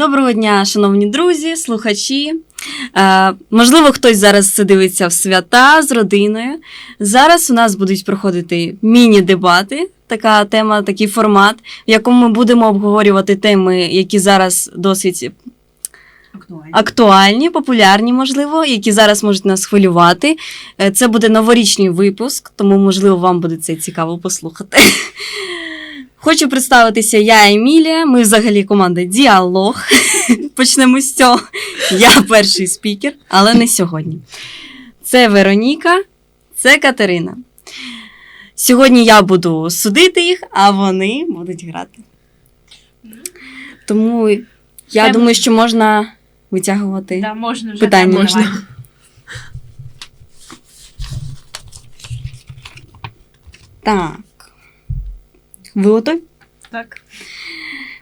Доброго дня, шановні друзі, слухачі. Е, можливо, хтось зараз це дивиться в свята з родиною. Зараз у нас будуть проходити міні-дебати, така тема, такий формат, в якому ми будемо обговорювати теми, які зараз досить Актуально. актуальні, популярні, можливо, які зараз можуть нас хвилювати. Е, Це буде новорічний випуск, тому, можливо, вам буде це цікаво послухати. Хочу представитися, я Емілія. Ми взагалі команда Діалог. Почнемо з цього. Я перший спікер, але не сьогодні. Це Вероніка, це Катерина. Сьогодні я буду судити їх, а вони будуть грати. Тому я Це думаю, що можна витягувати. Да, можна вже Питання. так, Можна. давай. Так. Ви готові? Так.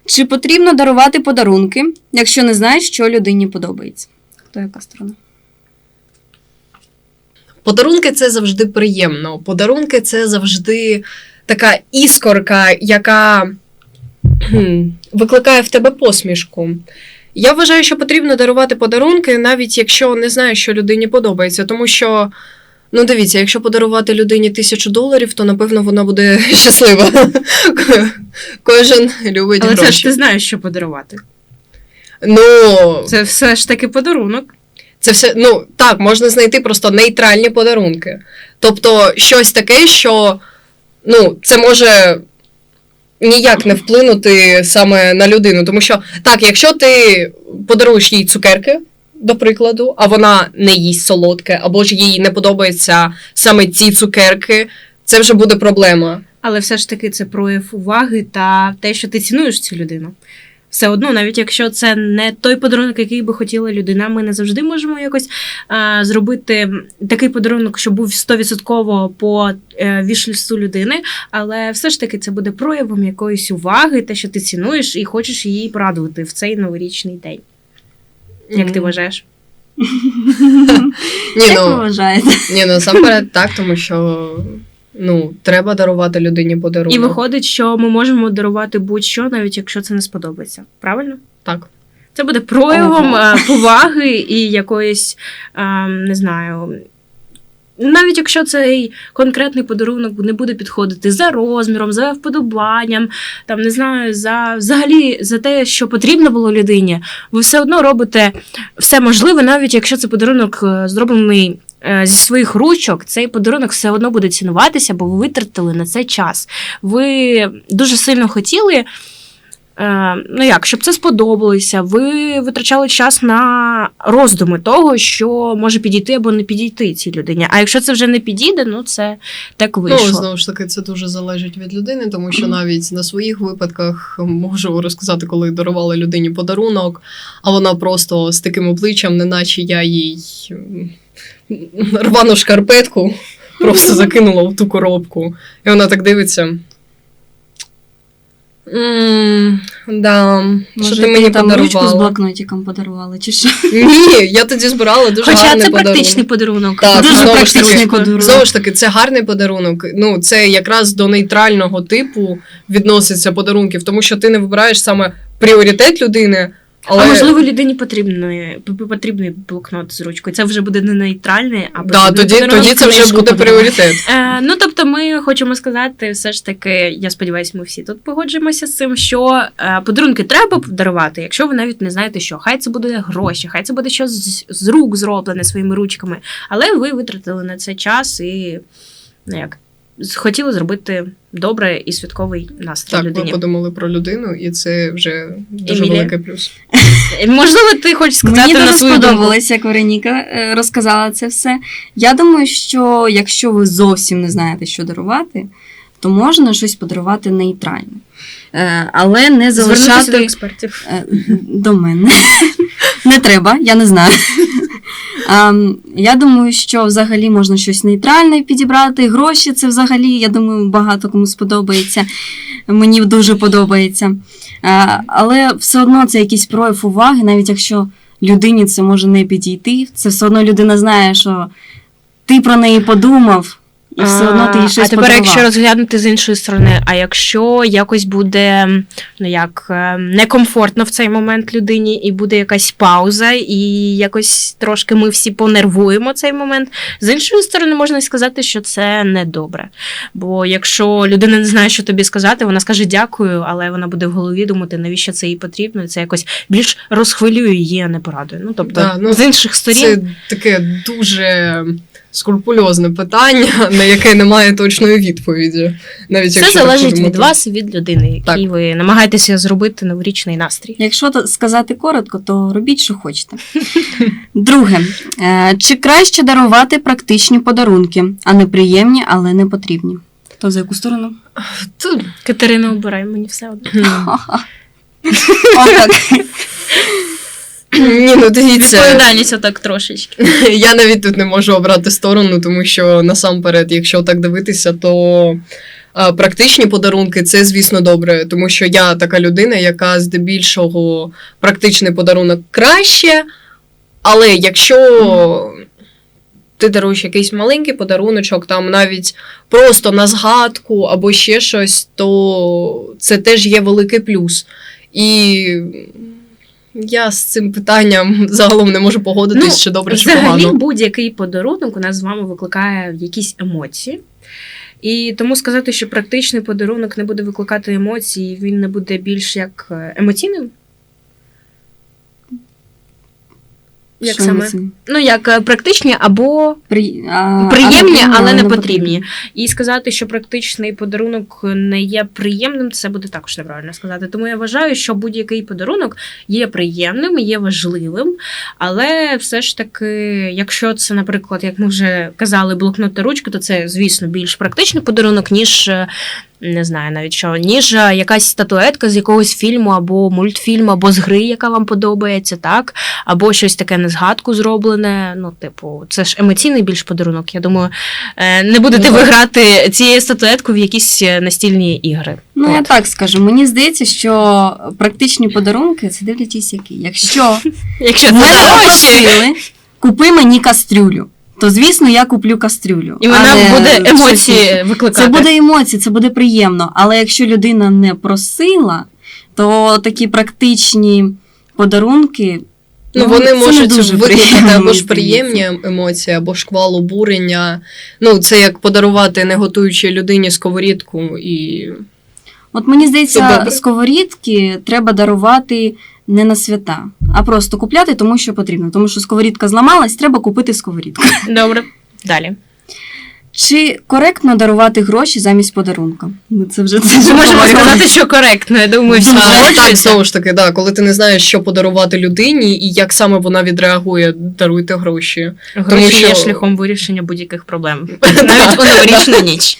Чи потрібно дарувати подарунки, якщо не знаєш, що людині подобається? Хто яка сторона? Подарунки це завжди приємно. Подарунки це завжди така іскорка, яка викликає в тебе посмішку. Я вважаю, що потрібно дарувати подарунки, навіть якщо не знаєш, що людині подобається. Тому що, ну дивіться, якщо подарувати людині тисячу доларів, то напевно вона буде щаслива. Кожен любить Але це ж ти знаєш, що подарувати. Ну, Це все ж таки подарунок. Це все, ну так, можна знайти просто нейтральні подарунки. Тобто щось таке, що ну, це може ніяк не вплинути саме на людину. Тому що, так, якщо ти подаруєш їй цукерки, до прикладу, а вона не їсть солодке, або ж їй не подобаються саме ці цукерки, це вже буде проблема. Але все ж таки це прояв уваги та те, що ти цінуєш цю людину. Все одно, навіть якщо це не той подарунок, який би хотіла людина, ми не завжди можемо якось а, зробити такий подарунок, що був 100% по е, вішлісту людини, але все ж таки це буде проявом якоїсь уваги, те, що ти цінуєш і хочеш її порадувати в цей новорічний день. Як ти вважаєш? Ні, Як ви ну, вважаєте? ні, ну, насамперед так, тому що ну, треба дарувати людині подарунок. І виходить, що ми можемо дарувати будь-що, навіть якщо це не сподобається. Правильно? Так. Це буде проявом е, поваги і якоїсь, е, не знаю. Навіть якщо цей конкретний подарунок не буде підходити за розміром, за вподобанням, там не знаю, за взагалі за те, що потрібно було людині, ви все одно робите все можливе, навіть якщо це подарунок е, зроблений е, зі своїх ручок, цей подарунок все одно буде цінуватися, бо ви витратили на це час. Ви дуже сильно хотіли. Е, ну як, щоб це сподобалося, ви витрачали час на роздуми того, що може підійти або не підійти цій людині. А якщо це вже не підійде, ну це так вийшло. Ну, знову ж таки, це дуже залежить від людини, тому що навіть на своїх випадках можу розказати, коли дарувала людині подарунок, а вона просто з таким обличчям, неначе я їй рвану шкарпетку просто закинула в ту коробку. І вона так дивиться. «М, Да, що ти мені там ручку з подарувала? блокнотиком подарували, чи що? Ні, я тоді збирала дуже Хоча гарний це практичний подарунок. Так, Дуже знову практичний таки, подарунок. Знову ж таки, це гарний подарунок. Ну, це якраз до нейтрального типу відноситься подарунків, тому що ти не вибираєш саме пріоритет людини, але А можливо, людині потрібний, потрібний блокнот з ручкою. Це вже буде не нейтральний, а да, тоді, тоді це вже буде пріоритет. Е, ну, тобто, ми хочемо сказати, все ж таки, я сподіваюся, ми всі тут погоджуємося з цим, що е, подарунки треба дарувати, якщо ви навіть не знаєте, що хай це буде гроші, хай це буде щось з, з рук зроблене своїми ручками, але ви витратили на це час і ну як. Хотіли зробити добре і святковий настрій Так, ми подумали про людину, і це вже дуже Емілія? великий плюс. Можливо, ти хочеш сказати Мені на дуже свою думку. сподобалось, як Вероніка е, розказала це все. Я думаю, що якщо ви зовсім не знаєте, що дарувати, то можна щось подарувати нейтральне. Е, Але не Звернутися до експертів. Е, до мене. Не треба, я не знаю. Ам, Я думаю, що взагалі можна щось нейтральне підібрати. Гроші це взагалі, я думаю, багато кому сподобається. Мені дуже подобається. Е, Але все одно це якийсь прояв уваги, навіть якщо людині це може не підійти, це все одно людина знає, що ти про неї подумав. І все одно ти їй щось А тепер, подарував. якщо розглянути з іншої сторони, а якщо якось буде ну як е, некомфортно в цей момент людині, і буде якась пауза, і якось трошки ми всі понервуємо цей момент. З іншої сторони, можна сказати, що це не добре. Бо якщо людина не знає, що тобі сказати, вона скаже дякую, але вона буде в голові думати, навіщо це їй потрібно, і це якось більш розхвилює її, а не порадує. Ну тобто Да, ну, з інших сторін. Це таке дуже скрупульозне питання, на яке немає точної відповіді. Навіть Все якщо залежить від вас і від людини, який Так. ви намагаєтеся зробити новорічний настрій. Якщо сказати коротко, то робіть, що хочете. Друге, Е, чи краще дарувати практичні подарунки, а не приємні, але не потрібні? То за яку сторону? Тут, Катерина, обирай мені все одно. Ні, ну дивіться. Відповідальність отак трошечки. Я навіть тут не можу обрати сторону, тому що насамперед, якщо так дивитися, то практичні подарунки це, звісно, добре, тому що я така людина, яка здебільшого практичний подарунок краще. Але якщо ти даруєш якийсь маленький подаруночок, там навіть просто на згадку або ще щось, то це теж є великий плюс. І я з цим питанням загалом не можу погодитись, Ну, чи добре, чи Взагалі, будь-який подарунок у нас з вами викликає якісь емоції. І тому сказати, що практичний подарунок не буде викликати емоції, він не буде більш як е, емоційним. Як Що саме? це? Ну, як е, практичні або При- а, приємні, а але не потрібні. потрібні. І сказати, що практичний подарунок не є приємним, це буде також неправильно сказати. Тому я вважаю, що будь-який подарунок є приємним, є важливим, але все ж таки, якщо це, наприклад, як ми вже казали, блокнот та ручка, то це, звісно, більш практичний подарунок, ніж. Не знаю навіть що, ніж е, якась статуетка з якогось фільму або мультфільму, або з гри, яка вам подобається, так? Або щось таке на згадку зроблене. Ну, типу, це ж емоційний більш подарунок. Я думаю, е, не будете Ну, ви грати цією статуеткою в якісь е, настільні ігри. Ну, я так скажу. Мені здається, що практичні подарунки це дивлячись які. Якщо Якщо гроші, попросили, купи мені кастрюлю, то звісно я куплю кастрюлю. і вона не буде щось емоції викликати. Це буде емоції, це буде приємно. Але якщо людина не просила, то такі практичні подарунки. Ну, це вони можуть викликати або ж приємні емоції, або шквал обурення. Ну, це як подарувати не готуючій людині сковорідку і. От мені здається, сковорідки треба дарувати не на свята, а просто купляти, тому що потрібно. Тому що сковорідка зламалась, треба купити сковорідку. Добре. Далі. Чи коректно дарувати гроші замість подарунка? Ми це вже це вже можемо говорили. сказати, що коректно. Я думаю, всі А, так, знову ж таки, да, коли ти не знаєш, що подарувати людині і як саме вона відреагує, даруйте гроші. Гроші що- є шляхом вирішення будь-яких проблем, навіть у новорічну ніч.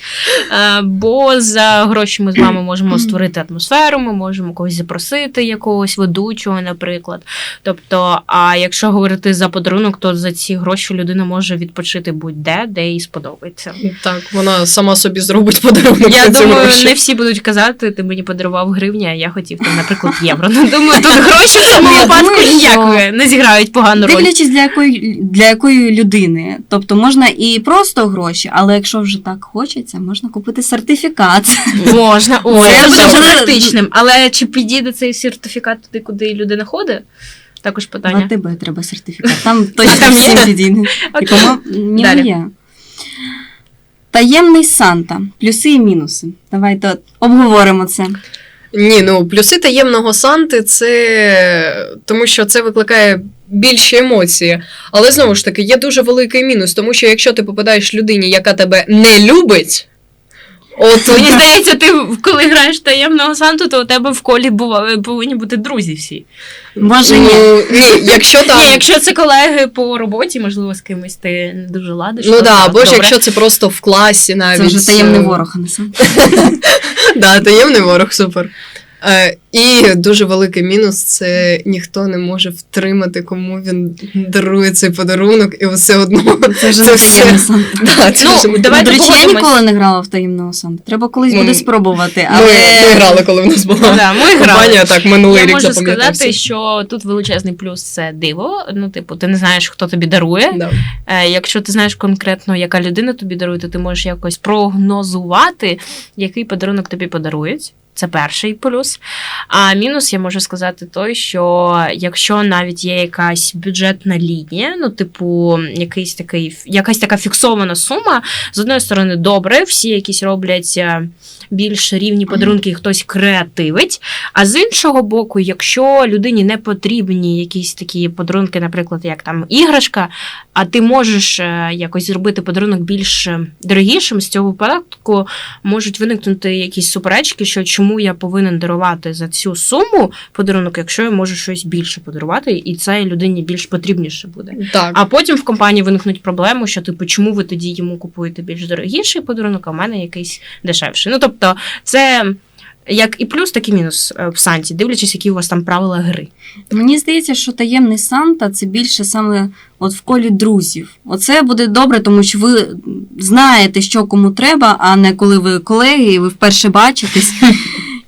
Е, Бо за гроші ми з вами можемо створити атмосферу, ми можемо когось запросити, якогось ведучого, наприклад. Тобто, а якщо говорити за подарунок, то за ці гроші людина може відпочити будь-де, де їй сподобається. Так, вона сама собі зробить подарунок. Я думаю, гроші. не всі будуть казати, ти мені подарував гривні, а я хотів там, наприклад, євро. Ну, думаю, тут гроші в цьому Ну, випадку думаю, ніяк не зіграють погану роль. Дивлячись для якої для якої людини. Тобто можна і просто гроші, але якщо вже так хочеться, можна купити сертифікат. Можна, ой, Це вже буде буде- практичним. Але чи підійде цей сертифікат туди, куди людина ходить? Також На тебе треба сертифікат. Там точно всім підійде. По-моєму, Далі. Таємний Санта. Плюси і мінуси. Давайте от обговоримо це. Ні, ну плюси таємного Санти це тому, що це викликає більше емоції. Але знову ж таки, є дуже великий мінус, тому що якщо ти попадаєш людині, яка тебе не любить, от Мені здається, ти коли граєш таємного санту, то у тебе в колі бува- повинні бути друзі всі. Може, ні. ну, ні, якщо там. Ні, якщо це колеги по роботі, можливо, з кимось ти не дуже ладиш. Ну то да, або ж добре. якщо це просто в класі навіть. Це вже таємний е, ворог, а не сам. Да, таємний ворог, супер. Е, і дуже великий мінус це ніхто не може втримати, кому він дарує цей подарунок, і все одно Це Це все. да, це Ну, вже- давайте До речі, я ніколи не грала в таємного Санту. Треба колись буде спробувати. Ми, Але ми грали, коли в нас була Да, ми грали. компанія, так минулий Я рік можу сказати, що тут величезний плюс це диво. Ну, типу, ти не знаєш, хто тобі дарує. Да. Е, Якщо ти знаєш конкретно, яка людина тобі дарує, то ти можеш якось прогнозувати, який подарунок тобі подарують. Це перший плюс. А мінус я можу сказати той, що якщо навіть є якась бюджетна лінія, ну, типу, якийсь такий, якась така фіксована сума, з одної сторони, добре, всі якісь роблять е, більш рівні подарунки, і хтось креативить. А з іншого боку, якщо людині не потрібні якісь такі подарунки, наприклад, як там іграшка, а ти можеш е, якось зробити подарунок більш е, дорогішим, з цього випадку можуть виникнути якісь суперечки, що чому я повинен дарувати за цю суму подарунок, якщо я можу щось більше подарувати, і це людині більш потрібніше буде. Так. А потім в компанії виникнуть проблеми, що типу, чому ви тоді йому купуєте більш дорогіший подарунок, а в мене якийсь дешевший. Ну тобто, це. Як і плюс, так і мінус е, в Санті, дивлячись, які у вас там правила гри. Мені здається, що таємний Санта це більше саме от в колі друзів. Оце буде добре, тому що ви знаєте, що кому треба, а не коли ви колеги, і ви вперше бачитесь.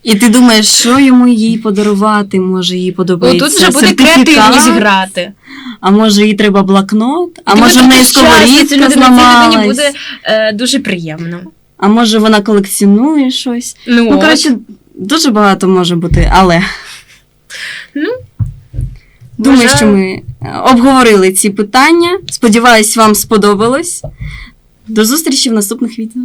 І ти думаєш, що йому їй подарувати, може їй Ну, подобається. тут вже буде креативність грати. А може їй треба блокнот, а Ти може в неї сковорідка цій людині буде е, дуже приємно. А може вона колекціонує щось. Ну, Ну, от. коротше, дуже багато може бути, але. Ну, Думаю, вважаю- що ми обговорили ці питання. Сподіваюсь, вам сподобалось. До зустрічі в наступних відео.